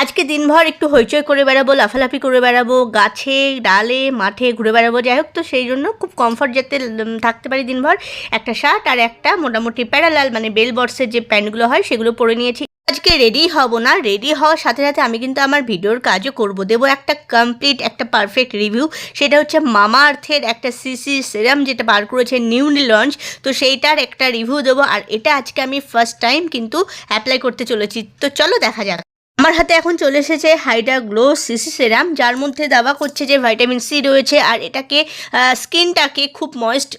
আজকে দিনভর একটু হইচই করে বেড়াবো, লাফালাফি করে বেড়াবো, গাছে, ডালে, মাঠে ঘুরে বেড়াবো। যাই হোক তো, সেই জন্য খুব কমফর্ট যাতে থাকতে পারি দিনভর। একটা শার্ট আর একটা মোটামুটি প্যারালাল মানে বেল বক্সের যে প্যান্টগুলো হয়, সেগুলো পরে নিয়েছি। আজকে রেডি হব না রেডি হওয়ার সাথে সাথে আমি কিন্তু আমার ভিডিওর কাজও করব। দেবো একটা কমপ্লিট একটা পারফেক্ট রিভিউ সেটা হচ্ছে মামা আর্থের একটা সিসি সেরাম যেটা বার করেছে নিউলি লঞ্চ তো সেইটার একটা রিভিউ দেবো। আর এটা আজকে আমি ফার্স্ট টাইম কিন্তু অ্যাপ্লাই করতে চলেছি। তো চলো দেখা যাক। আমার হাতে এখন চলে এসেছে হাইডা গ্লো সিসি সেরাম, যার মধ্যে দাবা করছে যে ভাইটামিন সি রয়েছে আর এটাকে স্কিনটাকে খুব ময়েস্ট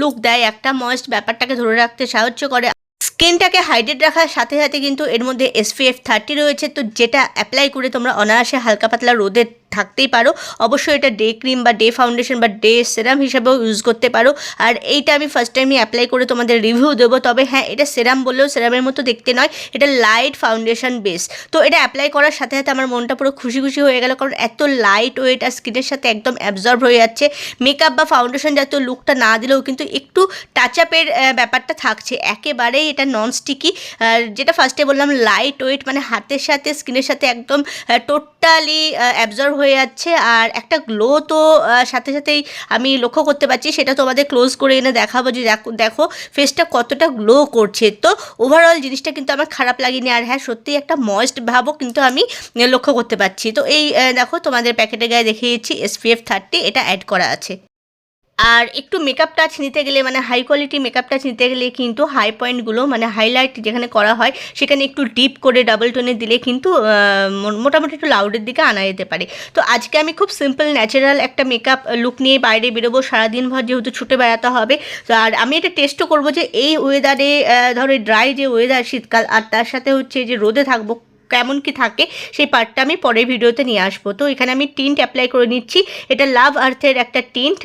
লুক দেয়। একটা ময়েস্ট ব্যাপারটাকে ধরে রাখতে সাহায্য করে। স্কিনটাকে হাইড্রেট রাখার সাথে সাথে কিন্তু এর মধ্যে এসপিএফ থার্টি রয়েছে। তো যেটা অ্যাপ্লাই করে তোমরা অনায়াসে হালকা পাতলা রোদে থাকতেই পারো। অবশ্যই এটা ডে ক্রিম বা ডে ফাউন্ডেশন বা ডে সেরাম হিসাবেও ইউজ করতে পারো। আর এইটা আমি ফার্স্ট টাইমই অ্যাপ্লাই করে তোমাদের রিভিউ দেবো। তবে হ্যাঁ এটা সেরাম বললেও সেরামের মতো দেখতে নয়। এটা লাইট ফাউন্ডেশন বেস তো এটা অ্যাপ্লাই করার সাথে সাথে আমার মনটা পুরো খুশি খুশি হয়ে গেল। কারণ এত লাইট ওয়েট আর স্কিনের সাথে একদম অ্যাবজর্ব হয়ে যাচ্ছে। মেকআপ বা ফাউন্ডেশন জাতীয় লুকটা না দিলেও কিন্তু একটু টাচ আপের ব্যাপারটা থাকছে। একেবারেই এটা নন স্টিকি যেটা ফার্স্টে বললাম লাইট ওয়েট মানে হাতের সাথে স্কিনের সাথে একদম টোটালি অ্যাবজর্ব হয়ে যাচ্ছে। আর একটা গ্লো তো সাথে সাথেই আমি লক্ষ্য করতে পারছি, সেটা তোমাদের ক্লোজ করে এনে দেখাবো যে দেখো- ফেসটা কতটা গ্লো করছে। তো ওভারঅল জিনিসটা কিন্তু আমার খারাপ লাগেনি। আর হ্যাঁ সত্যিই একটা ময়েস্ট ভাবও কিন্তু আমি লক্ষ্য করতে পারছি। তো এই দেখো, তোমাদের প্যাকেটে গায়ে দেখিয়েছি এসপিএফ থার্টি এটা অ্যাড করা আছে। আর একটু মেকআপ টাচ নিতে গেলে মানে হাই কোয়ালিটি মেকআপ টাচ নিতে গেলে কিন্তু হাই পয়েন্টগুলো মানে হাইলাইট যেখানে করা হয়, সেখানে একটু ডিপ করে ডাবল টোনে দিলে কিন্তু মোটামুটি একটু লাউডের দিকে আনা যেতে পারে। তো আজকে আমি খুব সিম্পল ন্যাচারাল একটা মেকআপ লুক নিয়ে বাইরে বেরোবো। সারাদিন ভর যেহেতু ছুটে বেড়াতে হবে, তো আর আমি এটা টেস্টও করব যে এই ওয়েদারে ধরো ড্রাই যে ওয়েদার শীতকাল, আর তার সাথে হচ্ছে যে রোদে থাকব কেমন কি থাকে, সেই পার্টটা আমি পরের ভিডিওতে নিয়ে আসব। তো এখানে আমি টিন্ট অ্যাপ্লাই করে নিচ্ছি। এটা লাভ আর্থের একটা টিন্ট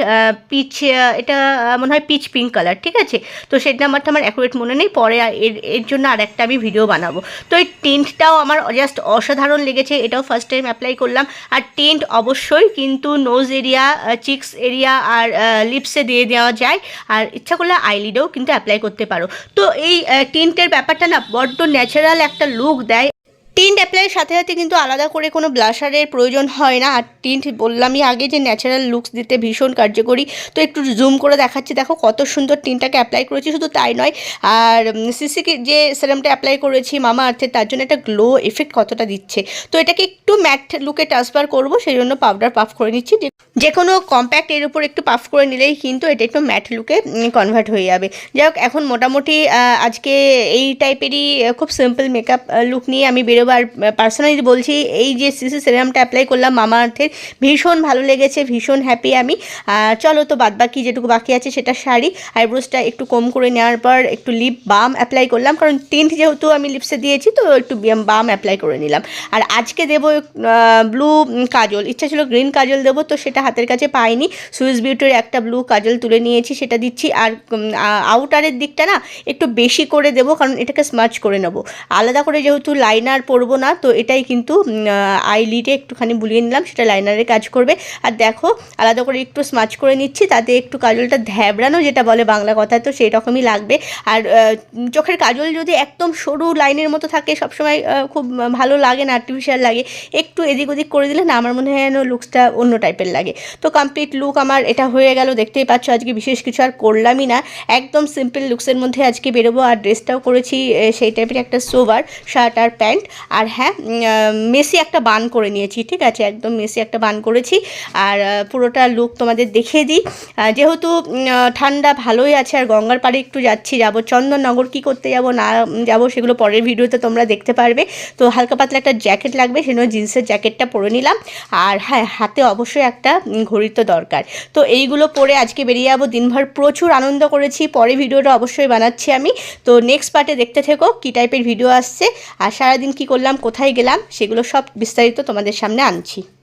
পিচ এটা মনে হয় পিচ পিঙ্ক কালার ঠিক আছে? তো সেটা আমারটা আমার অ্যাকুরেট মনে নেই। পরে এর এর জন্য আর একটা আমি ভিডিও বানাবো। তো এই টিন্টটাও আমার জাস্ট অসাধারণ লেগেছে। এটাও ফার্স্ট টাইম অ্যাপ্লাই করলাম। আর টিন্ট অবশ্যই কিন্তু নোজ এরিয়া চিক্স এরিয়া আর লিপসে দিয়ে দেওয়া যায়। আর ইচ্ছা করলে আইলিডেও কিন্তু অ্যাপ্লাই করতে পারো। তো এই টিন্টের ব্যাপারটা না বড্ড ন্যাচারাল একটা লুক দেয়। টিন্ট অ্যাপ্লাইয়ের সাথে সাথে কিন্তু আলাদা করে কোনো ব্লাশারের প্রয়োজন হয় না। আর টিন্ট বললামই আগে যে ন্যাচারাল লুকস দিতে ভীষণ কার্যকরী। তো একটু জুম করে দেখাচ্ছি। দেখো কত সুন্দর টিনটাকে অ্যাপ্লাই করেছি, শুধু তাই নয়, আর সিসিকে যে সেরামটা অ্যাপ্লাই করেছি, মামা আর্থের তার জন্য একটা গ্লো এফেক্ট কতটা দিচ্ছে। তো এটাকে একটু ম্যাট লুকে ট্রান্সফার করব, সেই জন্য পাউডার পাফ করে নিচ্ছি। যে কোনো কম্প্যাক্ট এর উপর একটু পাফ করে নিলেই কিন্তু এটা একটু ম্যাট লুকে কনভার্ট হয়ে যাবে। যাই হোক, এখন মোটামুটি আজকে এই টাইপেরই খুব সিম্পল মেকআপ লুক নিয়ে আমি বেরোবো। আর পার্সোনালি বলছি, এই যে সিসি সেরামটা অ্যাপ্লাই করলাম মামা আর্থের ভীষণ ভালো লেগেছে, ভীষণ হ্যাপি আমি। চলো তো বাদ বাকি যেটুকু বাকি আছে সেটা শাড়ি আইব্রোসটা একটু কম করে নেওয়ার পর একটু লিপ বাম অ্যাপ্লাই করলাম। কারণ টিন্ট যেহেতু আমি লিপসে দিয়েছি, তো একটু বাম অ্যাপ্লাই করে নিলাম। আর আজকে দেবো ব্লু কাজল। ইচ্ছা ছিল গ্রিন কাজল দেবো, তো সেটা হাতের কাছে পাইনি। সুইস বিউটির একটা ব্লু কাজল তুলে নিয়েছি, সেটা দিচ্ছি। আর আউটারের দিকটা না একটু বেশি করে দেবো, কারণ এটাকে স্মাচ করে নেব। আলাদা করে যেহেতু লাইনার পরবো না, তো এটাই কিন্তু আই লিডে একটুখানি বুলিয়ে নিলাম, সেটা লাইনারের কাজ করবে। আর দেখো, আলাদা করে একটু স্মাচ করে নিচ্ছি, তাতে একটু কাজলটা ধ্যাবড়ানো, যেটা বলে বাংলা কথায়, তো সেই রকমই লাগবে। আর চোখের কাজল যদি একদম সরু লাইনের মতো থাকে, সবসময় খুব ভালো লাগে না আর্টিফিশিয়াল লাগে, একটু এদিক ওদিক করে দিলে না, আমার মনে হয় যেন লুকসটা অন্য টাইপের লাগে। তো কমপ্লিট লুক আমার এটা হয়ে গেল, দেখতেই পাচ্ছ আজকে বিশেষ কিছু আর করলামই না। একদম সিম্পল লুকসের মধ্যে আজকে বেরোবো আর ড্রেসটাও করেছি সেই টাইপের একটা সোভার শার্ট আর প্যান্ট আর হ্যাঁ মেসি একটা বান করে নিয়েছি, ঠিক আছে? একদম মেসি একটা বান করেছি। আর পুরোটা লুক তোমাদের দেখিয়ে দিই। যেহেতু ঠান্ডা ভালোই আছে, আর গঙ্গার পাড়ে একটু যাচ্ছি, যাব চন্দননগর কি করতে যাব, না যাব সেগুলো পরের ভিডিওতে তোমরা দেখতে পারবে। তো হালকা পাতলা একটা জ্যাকেট লাগবে সেজন্য জিন্সের জ্যাকেটটা পরে নিলাম। আর হ্যাঁ হাতে অবশ্যই একটা ঘড়ির তো দরকার। তো এইগুলো পরে আজকে বেরিয়ে যাব। দিনভর প্রচুর আনন্দ করেছি। পরে ভিডিওটা অবশ্যই বানাচ্ছি আমি। তো নেক্সট পার্টে দেখতে থেকো কী টাইপের ভিডিও আসছে। আর সারাদিন কী করলাম, কোথায় গেলাম, সেগুলো সব বিস্তারিত তোমাদের সামনে আনছি।